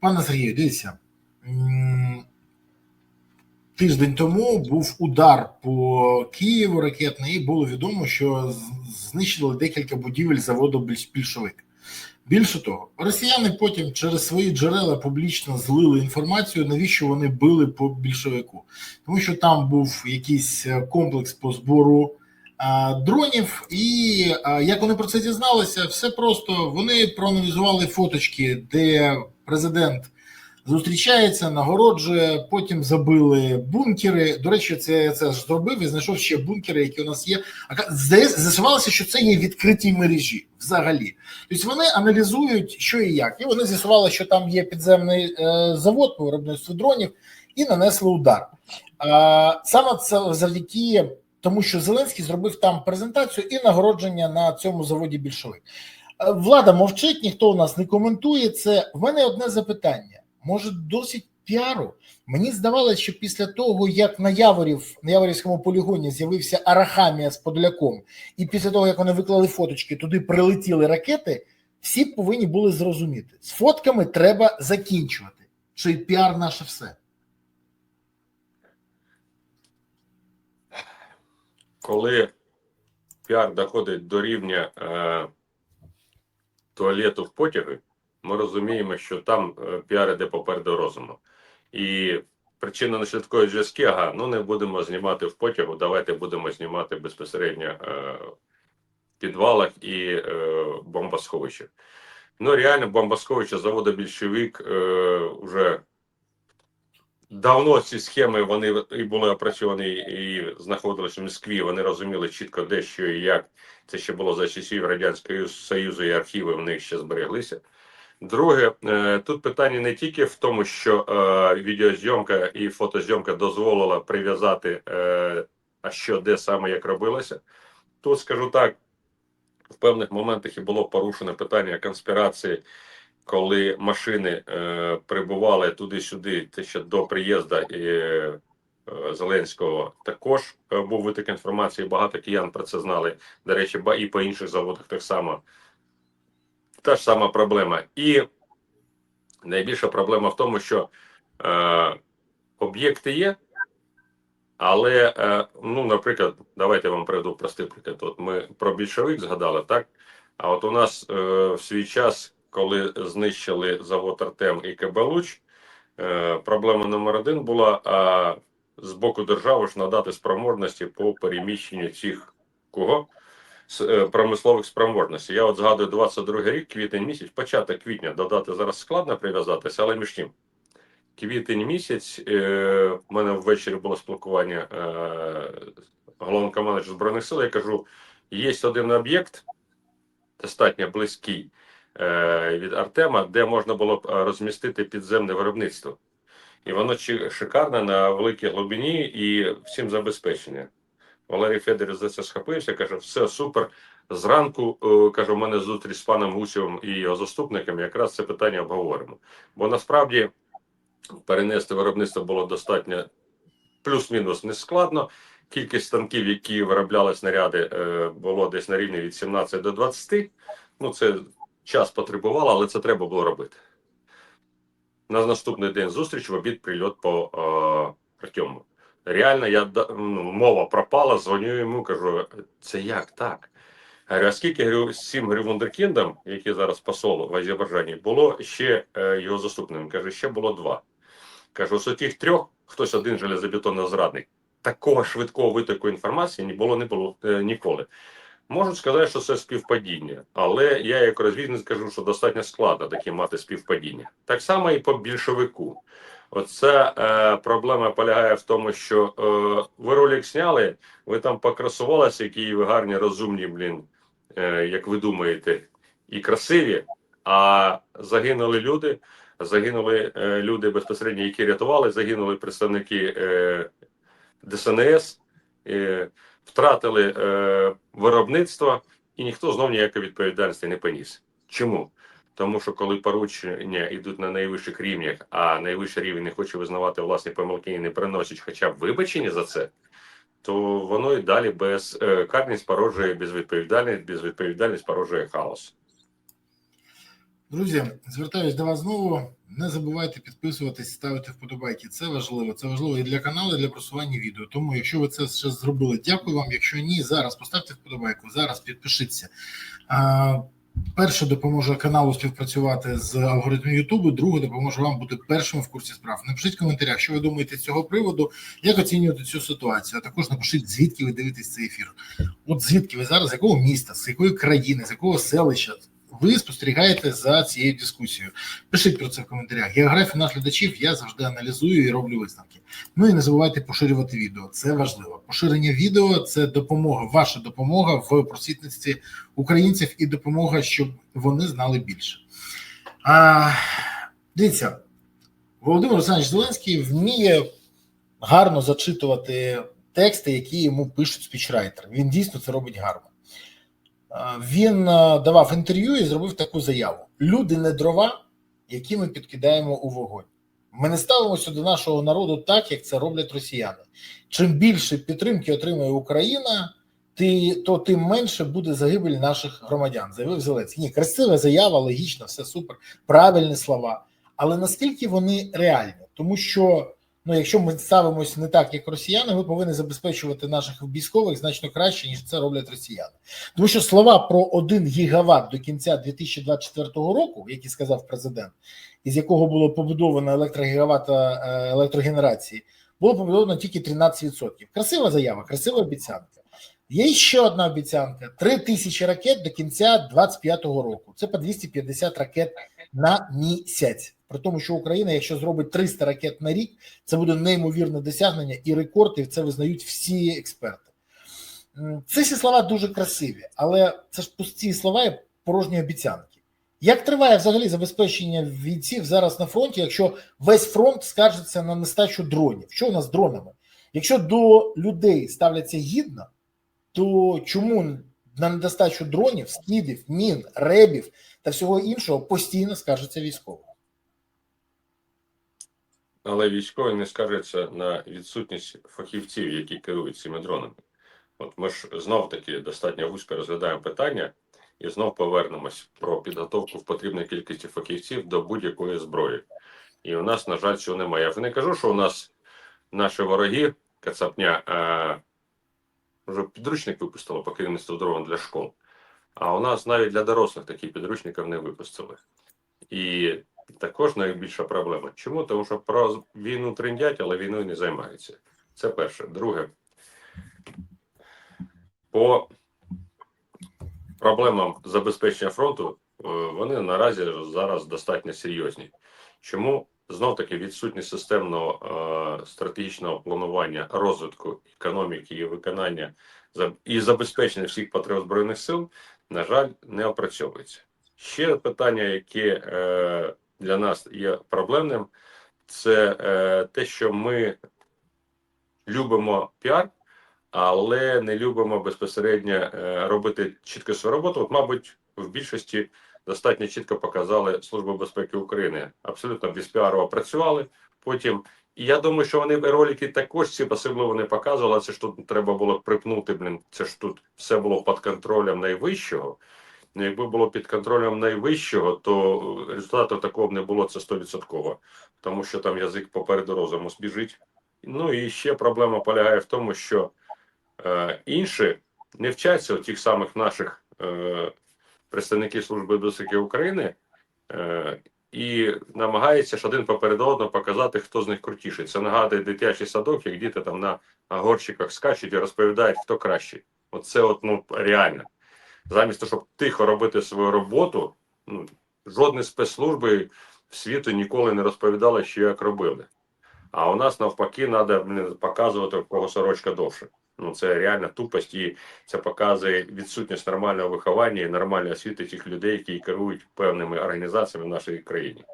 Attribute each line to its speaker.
Speaker 1: Пане Сергію, дивіться. Тиждень тому був удар по Києву ракетний, і було відомо, що знищили декілька будівель заводу більшовик. Більше того, росіяни потім через свої джерела публічно злили інформацію, навіщо вони били по більшовику, тому що там був якийсь е, комплекс по збору а, дронів, і а, як вони про це дізналися, все просто вони проаналізували фоточки, де президент зустрічається, нагороджує, потім забили бункери. До речі, це я це зробив і знайшов ще бункери, які у нас є. А з'ясувалося, що це є відкриті мережі взагалі. Тобто вони аналізують, що і як. І вони з'ясували, що там є підземний е, завод по виробництву дронів, і нанесли удар. Саме це завдяки тому, що Зеленський зробив там презентацію і нагородження на цьому заводі більшовик. Е, Влада мовчить, ніхто у нас не коментує це. В мене одне запитання: може, досить піару? Мені здавалося, що після того, як на Яворів, на Яворівському полігоні з'явився Арахамія з Подоляком, і після того, як вони виклали фоточки, туди прилетіли ракети, всі повинні були зрозуміти, з фотками треба закінчувати. Чи піар наше все?
Speaker 2: коли піар доходить до рівня е, туалету в потяги, ми розуміємо, що там е, піар іде попереду розуму. І причина наслідкової зв'язки, ага, ну не будемо знімати в потягу, давайте будемо знімати безпосередньо е, в підвалах і е, бомбосховищах. Ну, реально, бомбосховище заводу більшовік е, вже давно ці схеми вони і були опрацьовані і знаходилися в Москві. Вони розуміли чітко де що і як. Це ще було за часів Радянського Союзу, і архіви в них ще збереглися. Друге, е, тут питання не тільки в тому, що е, відеозйомка і фотозйомка дозволила прив'язати, е, а що де саме як робилося. Тут скажу так: в певних моментах і було порушено питання конспірації, коли машини е, прибували туди-сюди, це ще до приїзду е, Зеленського. Також е, був виток інформації. Багато киян про це знали. До речі, і по інших заводах так само. Та ж сама проблема. І найбільша проблема в тому, що е, об'єкти є, але, е, ну, наприклад, давайте я вам приведу простий приклад. От ми про більшовик згадали, так? А от у нас е, в свій час, коли знищили завод Артем і Кабелуч, е, проблема номер один була а, з боку держави ж надати спроможності по переміщенню цих кого? Е, промислових спроможностей. Я от згадую 22 рік, квітень місяць, початок квітня додати зараз складно прив'язатися, але між тим. Квітень місяць, е, в мене ввечері було спілкування е, головнокомандуючим Збройних сил. Я кажу: є один об'єкт, достатньо близький від Артема, де можна було б е, розмістити підземне виробництво. І воно шикарне на великій глибині і всім забезпечення. Валерій Федорович за це схопився, каже, все супер. Зранку е, каже, у мене зустріч з паном Гусєвим і його заступником. Якраз це питання обговоримо. Бо насправді перенести виробництво було достатньо плюс-мінус нескладно. Кількість станків, які виробляли снаряди, е, було десь на рівні від 17 до 20. Ну, це час потребувало, але це треба було робити. На наступний день зустріч в обід прильот по е, Артему. Реально, я ну, мова пропала, дзвоню йому, кажу: це як так? Говорю, а скільки говорю, сім говорю, вундеркіндам, які зараз посол в Азербайджані, було ще е, його заступником. Каже, ще було два. Кажу, з тих трьох хтось один железобетонний зрадник. Такого швидкого витоку інформації не було не було е, ніколи. Можу сказати, що це співпадіння, але я як розвідник скажу, що достатньо складно таке мати співпадіння. Так само і по більшовику. Оця е, проблема полягає в тому, що е, ви ролик зняли, ви там покрасувалися, які ви гарні, розумні, блін, е, як ви думаєте, і красиві, а загинули люди, загинули е, люди безпосередньо, які рятували, загинули представники е, ДСНС, втратили е, виробництво, і ніхто знов ніякої відповідальності не поніс. Чому? Тому що коли поручення йдуть на найвищих рівнях, а найвищий рівень не хоче визнавати власні помилки і не приносить хоча б вибачення за це, то воно і далі без е, карність породжує безвідповідальність, безвідповідальність породжує хаос.
Speaker 1: Друзі, звертаюсь до вас знову. Не забувайте підписуватись, ставити вподобайки. Це важливо. Це важливо і для каналу, і для просування відео. Тому, якщо ви це ще зробили, дякую вам. Якщо ні, зараз поставте вподобайку, зараз підпишіться. Перше допоможе каналу співпрацювати з алгоритмом Ютубу. Друге допоможе вам бути першим в курсі справ. Напишіть в коментарях, що ви думаєте з цього приводу, як оцінюєте цю ситуацію. А також напишіть, звідки ви дивитесь цей ефір. От звідки ви зараз, з якого міста, з якої країни, з якого селища ви спостерігаєте за цією дискусією. Пишіть про це в коментарях. Географію наших глядачів я завжди аналізую і роблю висновки. Ну і не забувайте поширювати відео. Це важливо. Поширення відео це допомога, ваша допомога в просвітництві українців і допомога, щоб вони знали більше. А, дивіться, Володимир Олександрович Зеленський вміє гарно зачитувати тексти, які йому пишуть спічрайтери. Він дійсно це робить гарно. Він давав інтерв'ю і зробив таку заяву: люди не дрова, які ми підкидаємо у вогонь. Ми не ставимося до нашого народу так, як це роблять росіяни. Чим більше підтримки отримує Україна, ти, то тим менше буде загибель наших громадян, заявив Зеленський. Ні, красива заява, логічно, все супер, правильні слова. Але наскільки вони реальні? Тому що ну, якщо ми ставимося не так, як росіяни, ми повинні забезпечувати наших військових значно краще, ніж це роблять росіяни. Тому що слова про 1 гігаватт до кінця 2024 року, які сказав президент, із якого було побудовано електрогігавата е, електрогенерації, було побудовано тільки 13%. Красива заява, красива обіцянка. Є ще одна обіцянка: 3 тисячі ракет до кінця 2025 року. Це по 250 ракет на місяць. При тому, що Україна, якщо зробить 300 ракет на рік, це буде неймовірне досягнення і рекорд, і це визнають всі експерти. Ці всі слова дуже красиві, але це ж пусті слова і порожні обіцянки. Як триває взагалі забезпечення бійців зараз на фронті, якщо весь фронт скаржиться на нестачу дронів? Що у нас з дронами? Якщо до людей ставляться гідно, то чому на недостачу дронів, скидів, мін, ребів та всього іншого постійно скаржиться військово?
Speaker 2: Але військові не скаржаться на відсутність фахівців, які керують цими дронами. От ми ж знов таки достатньо вузько розглядаємо питання і знов повернемось про підготовку в потрібної кількості фахівців до будь-якої зброї. І у нас, на жаль, цього немає. Я вже не кажу, що у нас наші вороги, Кацапня, е, вже підручник випустило по керівництву дрон для школ. А у нас навіть для дорослих таких підручників не випустили. І також найбільша проблема. Чому? Тому що про війну трендять, але війною не займаються. Це перше. Друге, по проблемам забезпечення фронту е, вони наразі зараз достатньо серйозні. Чому знов таки відсутність системного е, стратегічного планування розвитку економіки і виконання і забезпечення всіх потреб збройних сил, на жаль, не опрацьовується. Ще питання, яке е, для нас є проблемним, це е, те, що ми любимо піар, але не любимо безпосередньо е, робити чітко свою роботу. От, мабуть, в більшості достатньо чітко показали Служба безпеки України. Абсолютно без піару працювали. Потім, і я думаю, що вони ролики також ці особливо не показували. Це ж тут треба було припнути. Блін, це ж тут все було під контролем найвищого. Ну, якби було під контролем найвищого, то результату такого б не було це 100%. Тому що там язик попереду розуму збіжить. Ну і ще проблема полягає в тому, що е, інші не вчаться у тих самих наших е, представників Служби безпеки України е, і намагаються ж один поперед одного показати, хто з них крутіший. Це нагадує дитячий садок, як діти там на, на горщиках скачуть і розповідають, хто кращий. Оце от, ну, реально. Замість того, щоб тихо робити свою роботу, ну, жодні спецслужби світу ніколи не розповідали, що як робили. А у нас навпаки треба показувати, в кого сорочка довше. Ну це реальна тупость, і це показує відсутність нормального виховання і нормальної освіти тих людей, які керують певними організаціями в нашій країні.